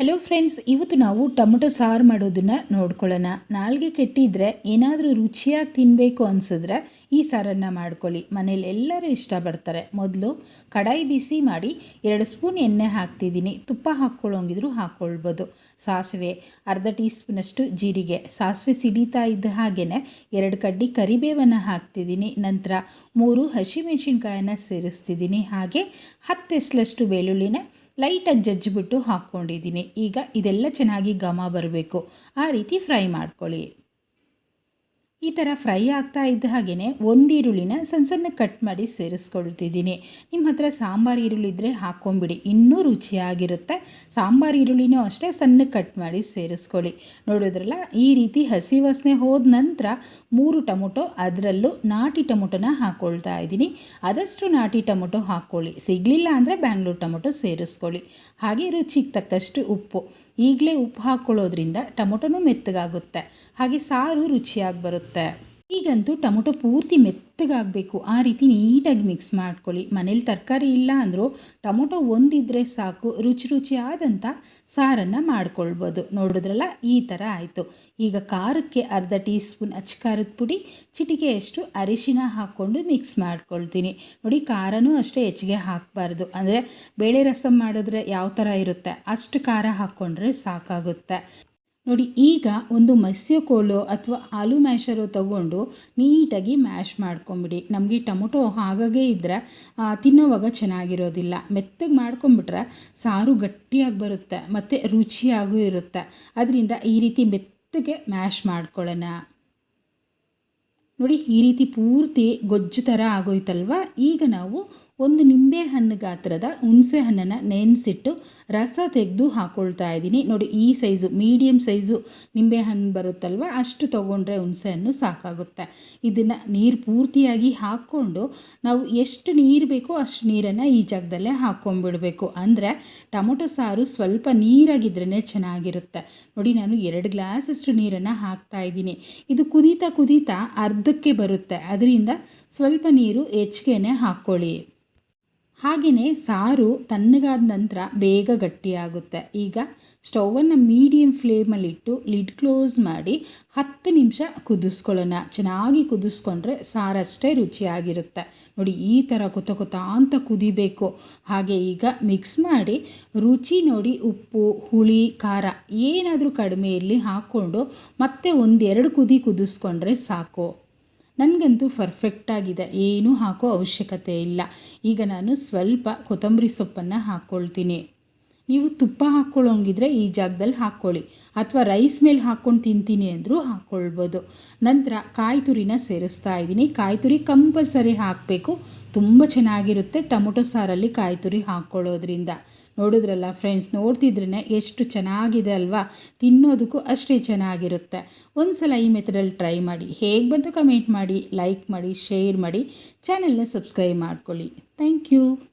Hello friends ಇವತ್ತು ನಾವು tomato ಸಾರು ಮಾಡೋದನ್ನು ನೋಡ್ಕೊಳ್ಳೋಣ. ನಾಲ್ಗೆ ಕೆಟ್ಟಿದ್ರೆ ಏನಾದರೂ ರುಚಿಯಾಗಿ ತಿನ್ನಬೇಕು ಅನಿಸಿದ್ರೆ ಈ ಸಾರನ್ನು ಮಾಡ್ಕೊಳ್ಳಿ. ಮನೇಲಿ ಎಲ್ಲರೂ ಇಷ್ಟಪಡ್ತಾರೆ ಮೊದಲು ಕಡಾಯಿ ಬಿಸಿ ಮಾಡಿ ಎರಡು ಸ್ಪೂನ್ ಎಣ್ಣೆ ಹಾಕ್ತಿದ್ದೀನಿ. ತುಪ್ಪ ಹಾಕ್ಕೊಳ್ಳೋಂಗಿದ್ರು ಹಾಕ್ಕೊಳ್ಬೋದು. ಸಾಸಿವೆ, ಅರ್ಧ ಟೀ ಸ್ಪೂನಷ್ಟು ಜೀರಿಗೆ. ಸಾಸಿವೆ ಸಿಡಿತಾ ಇದ್ದ ಹಾಗೆಯೇ ಎರಡು ಕಡ್ಡಿ ಕರಿಬೇವನ್ನು ಹಾಕ್ತಿದ್ದೀನಿ. ನಂತರ ಮೂರು ಹಸಿಮೆಣಸಿನ್ಕಾಯನ್ನು ಸೇರಿಸ್ತಿದ್ದೀನಿ. ಹಾಗೆ ಹತ್ತೆಸ್ಲಷ್ಟು ಬೆಳ್ಳುಳ್ಳಿನ ಲೈಟಾಗಿ ಜಜ್ಜಿಬಿಟ್ಟು ಹಾಕ್ಕೊಂಡಿದ್ದೀನಿ. ಈಗ ಇದೆಲ್ಲ ಚೆನ್ನಾಗಿ ಘಮ ಬರಬೇಕು. ಆ ರೀತಿ ಫ್ರೈ ಮಾಡ್ಕೊಳ್ಳಿ. ಈ ಥರ ಫ್ರೈ ಆಗ್ತಾ ಇದ್ದ ಹಾಗೆಯೇ ಒಂದು ಈರುಳ್ಳಿನ ಸಣ್ಣ ಸಣ್ಣ ಕಟ್ ಮಾಡಿ ಸೇರಿಸ್ಕೊಳ್ತಿದ್ದೀನಿ. ನಿಮ್ಮ ಹತ್ರ ಸಾಂಬಾರು ಈರುಳ್ಳಿ ಇದ್ದರೆ ಹಾಕ್ಕೊಂಬಿಡಿ ಇನ್ನೂ ರುಚಿಯಾಗಿರುತ್ತೆ. ಸಾಂಬಾರು ಈರುಳ್ಳಿನೂ ಅಷ್ಟೇ ಸಣ್ಣ ಕಟ್ ಮಾಡಿ ಸೇರಿಸ್ಕೊಳ್ಳಿ. ನೋಡಿದ್ರಲ್ಲ, ಈ ರೀತಿ ಹಸಿ ವಾಸನೆ ಹೋದ ನಂತರ ಮೂರು ಟೊಮೊಟೊ ಅದರಲ್ಲೂ ನಾಟಿ ಟೊಮೊಟೊನ ಹಾಕ್ಕೊಳ್ತಾ ಇದ್ದೀನಿ. ಆದಷ್ಟು ನಾಟಿ ಟೊಮೊಟೊ ಹಾಕ್ಕೊಳ್ಳಿ ಸಿಗಲಿಲ್ಲ ಅಂದರೆ ಬ್ಯಾಂಗ್ಳೂರು ಟೊಮೊಟೊ ಸೇರಿಸ್ಕೊಳ್ಳಿ. ಹಾಗೆ ರುಚಿಗೆ ತಕ್ಕಷ್ಟು ಉಪ್ಪು. ಈಗಲೇ ಉಪ್ಪು ಹಾಕ್ಕೊಳ್ಳೋದ್ರಿಂದ ಟೊಮೊಟೊನೂ ಮೆತ್ತಗಾಗುತ್ತೆ. ಹಾಗೆ ಸಾರು ರುಚಿಯಾಗಿ ಬರುತ್ತೆ. ಈಗಂತೂ ಟೊಮೊಟೊ ಪೂರ್ತಿ ಮೆತ್ತಗಾಗಬೇಕು. ಆ ರೀತಿ ನೀಟಾಗಿ ಮಿಕ್ಸ್ ಮಾಡ್ಕೊಳ್ಳಿ. ಮನೇಲಿ ತರಕಾರಿ ಇಲ್ಲ ಅಂದರೂ ಟೊಮೊಟೊ ಒಂದಿದ್ರೆ ಸಾಕು. ರುಚಿ ರುಚಿಯಾದಂಥ ಸಾರನ್ನು ಮಾಡ್ಕೊಳ್ಬೋದು. ನೋಡಿದ್ರಲ್ಲ? ಈ ಥರ ಆಯಿತು. ಈಗ ಖಾರಕ್ಕೆ ಅರ್ಧ ಟೀ ಸ್ಪೂನ್ ಅಚ್ಚ ಖಾರದ ಪುಡಿ ಚಿಟಿಕೆಯಷ್ಟು ಅರಿಶಿನ ಹಾಕ್ಕೊಂಡು ಮಿಕ್ಸ್ ಮಾಡ್ಕೊಳ್ತೀನಿ. ನೋಡಿ, ಖಾರನೂ ಅಷ್ಟೇ ಹೆಚ್ಚಿಗೆ ಹಾಕಬಾರ್ದು. ಅಂದರೆ ಬೇಳೆ ರಸಂ ಮಾಡಿದ್ರೆ ಯಾವ ಥರ ಇರುತ್ತೆ? ಅಷ್ಟು ಖಾರ ಹಾಕ್ಕೊಂಡ್ರೆ ಸಾಕಾಗುತ್ತೆ. ನೋಡಿ, ಈಗ ಒಂದು ಮತ್ಸ್ಯ ಕೋಲು ಅಥವಾ ಆಲೂ ಮ್ಯಾಶರು ತಗೊಂಡು ನೀಟಾಗಿ ಮ್ಯಾಶ್ ಮಾಡ್ಕೊಂಬಿಡಿ. ನಮಗೆ ಟೊಮೊಟೊ ಹಾಗಾಗೆ ಇದ್ದರೆ ತಿನ್ನೋವಾಗ ಚೆನ್ನಾಗಿರೋದಿಲ್ಲ. ಮೆತ್ತಗೆ ಮಾಡ್ಕೊಂಬಿಟ್ರೆ ಸಾರು ಗಟ್ಟಿಯಾಗಿ ಬರುತ್ತೆ, ಮತ್ತು ರುಚಿಯಾಗೂ ಇರುತ್ತೆ. ಅದರಿಂದ ಈ ರೀತಿ ಮೆತ್ತಗೆ ಮ್ಯಾಶ್ ಮಾಡ್ಕೊಳ್ಳೋಣ. ನೋಡಿ, ಈ ರೀತಿ ಪೂರ್ತಿ ಗೊಜ್ಜು ಥರ ಆಗೋಯ್ತಲ್ವ? ಈಗ ನಾವು ಒಂದು ನಿಂಬೆ ಹಣ್ಣು ಗಾತ್ರದ ಹುಣಸೆ ಹಣ್ಣನ್ನು ನೆನೆಸಿಟ್ಟು ರಸ ತೆಗೆದು ಹಾಕೊಳ್ತಾ ಇದ್ದೀನಿ. ನೋಡಿ, ಈ ಸೈಜು ಮೀಡಿಯಮ್ ಸೈಜು ನಿಂಬೆ ಹಣ್ಣು ಬರುತ್ತಲ್ವ? ಅಷ್ಟು ತೊಗೊಂಡ್ರೆ ಹುಣಸೆ ಹಣ್ಣು ಸಾಕಾಗುತ್ತೆ. ಇದನ್ನು ನೀರು ಪೂರ್ತಿಯಾಗಿ ಹಾಕ್ಕೊಂಡು ನಾವು ಎಷ್ಟು ನೀರು ಬೇಕೋ ಅಷ್ಟು ನೀರನ್ನು ಈ ಜಾಗದಲ್ಲೇ ಹಾಕ್ಕೊಂಡ್ಬಿಡಬೇಕು ಅಂದರೆ ಟೊಮೊಟೊ ಸಾರು ಸ್ವಲ್ಪ ನೀರಾಗಿದ್ರೇ ಚೆನ್ನಾಗಿರುತ್ತೆ. ನೋಡಿ, ನಾನು ಎರಡು ಗ್ಲಾಸಷ್ಟು ನೀರನ್ನು ಹಾಕ್ತಾ ಇದ್ದೀನಿ. ಇದು ಕುದೀತಾ ಕುದೀತಾ ಅರ್ಧಕ್ಕೆ ಬರುತ್ತೆ. ಅದರಿಂದ ಸ್ವಲ್ಪ ನೀರು ಹೆಚ್ಚಿಗೆನೇ ಹಾಕ್ಕೊಳ್ಳಿ ಹಾಗೆಯೇ ಸಾರು ತಣ್ಣಗಾದ ನಂತರ ಬೇಗ ಗಟ್ಟಿಯಾಗುತ್ತೆ. ಈಗ ಸ್ಟೌವನ್ನು ಮೀಡಿಯಮ್ ಫ್ಲೇಮಲ್ಲಿಟ್ಟು ಲಿಡ್ ಕ್ಲೋಸ್ ಮಾಡಿ ಹತ್ತು ನಿಮಿಷ ಕುದಿಸ್ಕೊಳ್ಳೋಣ. ಚೆನ್ನಾಗಿ ಕುದಿಸ್ಕೊಂಡ್ರೆ ಸಾರಷ್ಟೇ ರುಚಿಯಾಗಿರುತ್ತೆ. ನೋಡಿ, ಈ ಥರ ಕೊತ ಕೊತ ಅಂತ ಕುದಿಬೇಕು. ಹಾಗೆ ಈಗ ಮಿಕ್ಸ್ ಮಾಡಿ ರುಚಿ ನೋಡಿ, ಉಪ್ಪು, ಹುಳಿ, ಖಾರ ಏನಾದರೂ ಕಡಿಮೆಯಲ್ಲಿ ಹಾಕ್ಕೊಂಡು ಮತ್ತೆ ಒಂದೆರಡು ಕುದಿ ಕುದಿಸ್ಕೊಂಡ್ರೆ ಸಾಕು. ನನಗಂತೂ ಪರ್ಫೆಕ್ಟಾಗಿದೆ ಏನೂ ಹಾಕೋ ಅವಶ್ಯಕತೆ ಇಲ್ಲ. ಈಗ ನಾನು ಸ್ವಲ್ಪ ಕೊತ್ತಂಬರಿ ಸೊಪ್ಪನ್ನು ಹಾಕ್ಕೊಳ್ತೀನಿ ನೀವು ತುಪ್ಪ ಹಾಕ್ಕೊಳ್ಳೋಂಗಿದ್ರೆ ಈ ಜಾಗದಲ್ಲಿ ಹಾಕ್ಕೊಳ್ಳಿ ಅಥವಾ ರೈಸ್ ಮೇಲೆ ಹಾಕ್ಕೊಂಡು ತಿಂತೀನಿ ಅಂದರೂ ಹಾಕ್ಕೊಳ್ಬೋದು ನಂತರ ಕಾಯಿ ತುರಿನ ಸೇರಿಸ್ತಾ ಇದ್ದೀನಿ. ಕಾಯಿ ತುರಿ ಕಂಪಲ್ಸರಿ ಹಾಕಬೇಕು. ತುಂಬ ಚೆನ್ನಾಗಿರುತ್ತೆ ಟೊಮೊಟೊ ಸಾರಲ್ಲಿ ಕಾಯಿ ತುರಿ ಹಾಕ್ಕೊಳ್ಳೋದ್ರಿಂದ ನೋಡಿದ್ರಲ್ಲ ಫ್ರೆಂಡ್ಸ್ ನೋಡ್ತಿದ್ರೇ ಎಷ್ಟು ಚೆನ್ನಾಗಿದೆ ಅಲ್ವಾ? ತಿನ್ನೋದಕ್ಕೂ ಅಷ್ಟೇ ಚೆನ್ನಾಗಿರುತ್ತೆ. ಒಂದು ಸಲ ಈ ಮೆಥಡಲ್ಲಿ ಟ್ರೈ ಮಾಡಿ. ಹೇಗೆ ಬಂತು ಕಮೆಂಟ್ ಮಾಡಿ, ಲೈಕ್ ಮಾಡಿ, ಶೇರ್ ಮಾಡಿ. ಚಾನಲ್ನ ಸಬ್ಸ್ಕ್ರೈಬ್ ಮಾಡ್ಕೊಳ್ಳಿ. Thank you.